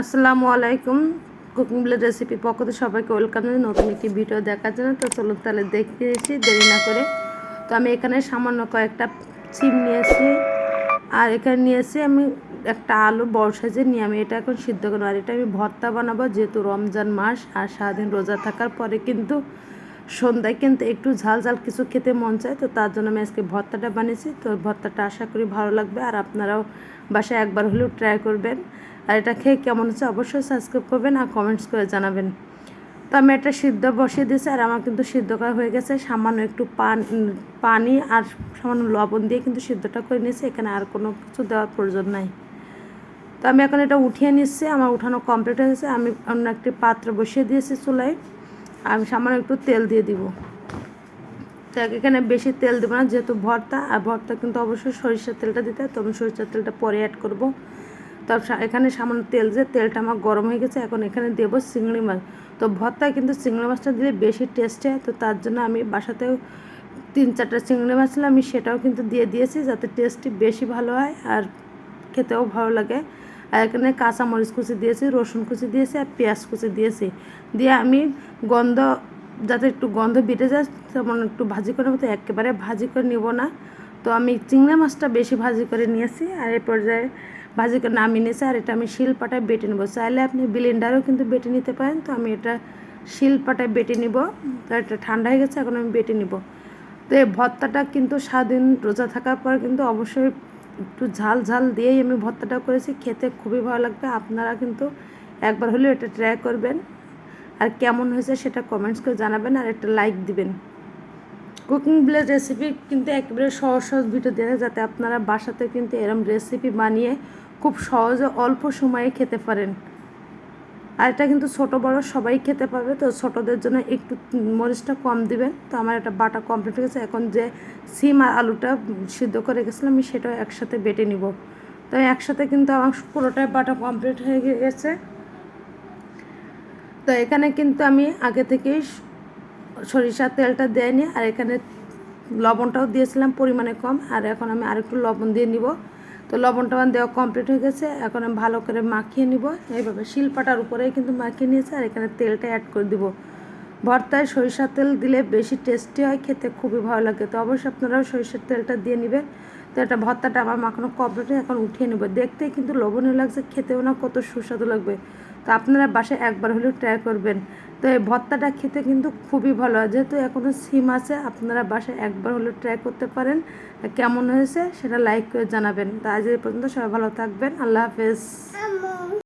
আসসালামু আলাইকুম। Cooking blade recipe পক্ষ থেকে সবাইকে ওয়েলকাম জানাই। নতুন একটি ভিডিও দেখার জন্য। তো চলুন তাহলে দেখতে এসেছি দেরি না করে। তো আমি এখানে সামান্য কয়েকটা সিম নিয়েছি। আর এখানে নিয়েছি আমি একটা আলু বড় সাইজে নিয়ে। আমি এটা এখন সিদ্ধ করব। আর এটা আমি ভর্তা বানাবো যেহেতু রমজান মাস আর সারাদিন রোজা থাকার পরে কিন্তু সন্ধ্যায় কিন্তু একটু ঝাল ঝাল কিছু খেতে মন চায়, তো তার জন্য আমি আজকে ভর্তাটা বানিয়েছি। তো ভর্তাটা আশা করি ভালো লাগবে আর আপনারাও বাসায় একবার হলেও ট্রাই করবেন। আর এটা খেয়ে কেমন হচ্ছে অবশ্যই সাবস্ক্রাইব করবেন আর কমেন্টস করে জানাবেন। তো আমি একটা সিদ্ধ বসিয়ে দিয়েছি আর আমার কিন্তু সিদ্ধ করা হয়ে গেছে। সামান্য একটু পান, পানি আর সামান্য লবণ দিয়ে কিন্তু সিদ্ধটা করে নিয়েছি। এখানে আর কোনো কিছু দেওয়ার প্রয়োজন নাই। তো আমি এখন এটা উঠিয়ে নিচ্ছি। আমার উঠানো কমপ্লিট হয়ে গেছে। আমি অন্য একটি পাত্র বসিয়ে দিয়েছি চুলায়। আমি সামান্য একটু তেল দিয়ে দিব। তো এখানে বেশি তেল দেবো না, যেহেতু ভর্তা, আর ভর্তা কিন্তু অবশ্যই সরিষার তেলটা দিতে হয় তো আমি সরিষার তেলটা পরে অ্যাড করব। তারপর এখানে সামান্য তেল যে, তেলটা আমার গরম হয়ে গেছে, এখন এখানে দেবো চিংড়ি মাছ। তো ভর্তা কিন্তু চিংড়ি মাছটা দিলে বেশি টেস্ট হয়, তো তার জন্য আমি বাসাতেও তিন চারটা চিংড়ি মাছ আমি সেটাও কিন্তু দিয়ে দিয়েছি, যাতে টেস্টটি বেশি ভালো হয় আর খেতেও ভালো লাগে। আর এখানে কাঁচামরিচ কুচি দিয়েছি, রসুন কুচি দিয়েছি আর পেঁয়াজ কুচি দিয়েছি। দিয়ে আমি গন্ধ, যাতে একটু গন্ধ বেটে যায়, তেমন একটু ভাজি করে মতো একেবারে ভাজি করে নিব না। তো আমি চিংড়ি মাছটা বেশি ভাজি করে নিয়েছি আর এই পর্যায়ে ভাজি করে নামিয়ে নিয়েছি আর এটা আমি শিলপাটায় বেটে নেব। চাইলে আপনি ব্লেন্ডারও কিন্তু বেটে নিতে পারেন, তো আমি এটা শিলপাটায় বেটে নিব। তো এটা ঠান্ডা হয়ে গেছে, এখন আমি বেটে নিব। তো এই ভর্তাটা কিন্তু স্বাধীন রোজা থাকার পর কিন্তু অবশ্যই একটু ঝাল ঝাল দিয়েই আমি ভর্তাটা করেছি, খেতে খুবই ভালো লাগবে। আপনারা কিন্তু একবার হলেও এটা ট্রাই করবেন। আর কেমন হয়েছে সেটা কমেন্টস করে জানাবেন আর একটা লাইক দিবেন। কুকিং ব্লেড রেসিপি কিন্তু একেবারে সহজ সহজ ভিডিও দেওয়া যাতে আপনারা বাসাতে কিন্তু এরম রেসিপি বানিয়ে খুব সহজে অল্প সময়ে খেতে পারেন। আর এটা কিন্তু ছোট, বড় সবাই খেতে পারবে, তো ছোটদের জন্য একটু মরিচটা কম দিবেন। তো আমার এটা বাটা কমপ্লিট হয়ে গেছে। এখন যে সিম আর আলুটা সিদ্ধ করে গেছিলাম, আমি সেটাও একসাথে বেটে নিব। তো একসাথে কিন্তু আমার পুরোটাই বাটা কমপ্লিট হয়ে গেছে। তো এখানে কিন্তু আমি আগে থেকেই সরিষার তেলটা দেয়নি, আর এখানে লবণটাও দিয়েছিলাম, পরিমাণে কম। আর এখন আমি আরেকটু লবণ দিয়ে নিব। তো লবণ টবণ দেওয়া কমপ্লিট হয়ে গেছে। এখন আমি ভালো করে মাখিয়ে নিব। এইভাবে শিলপাটার উপরেই কিন্তু মাখিয়ে নিয়েছে আর এখানে তেলটা অ্যাড করে দিব। ভর্তায় সরিষার তেল দিলে বেশি টেস্টি হয়, খেতে খুবই ভালো লাগে। তো অবশ্যই আপনারাও সরিষার তেলটা দিয়ে নেবেন। তো এটা ভর্তাটা আমার মাখানো কমপ্লিট এখন উঠিয়ে নেব। দেখতে কিন্তু লবণীয় লাগছে, খেতেও না কত সুস্বাদু লাগবে। তো আপনারা বাসায় একবার হলেও ট্রাই করবেন। তো এই ভর্তাটা খেতে কিন্তু খুবই ভালো হয়। যেহেতু এখনও সিম আছে, আপনারা বাসায় একবার হলেও ট্রাই করতে পারেন। কেমন হয়েছে সেটা লাইক করে জানাবেন। তো আজ এই পর্যন্ত সবাই ভালো থাকবেন। আল্লাহ হাফেজ।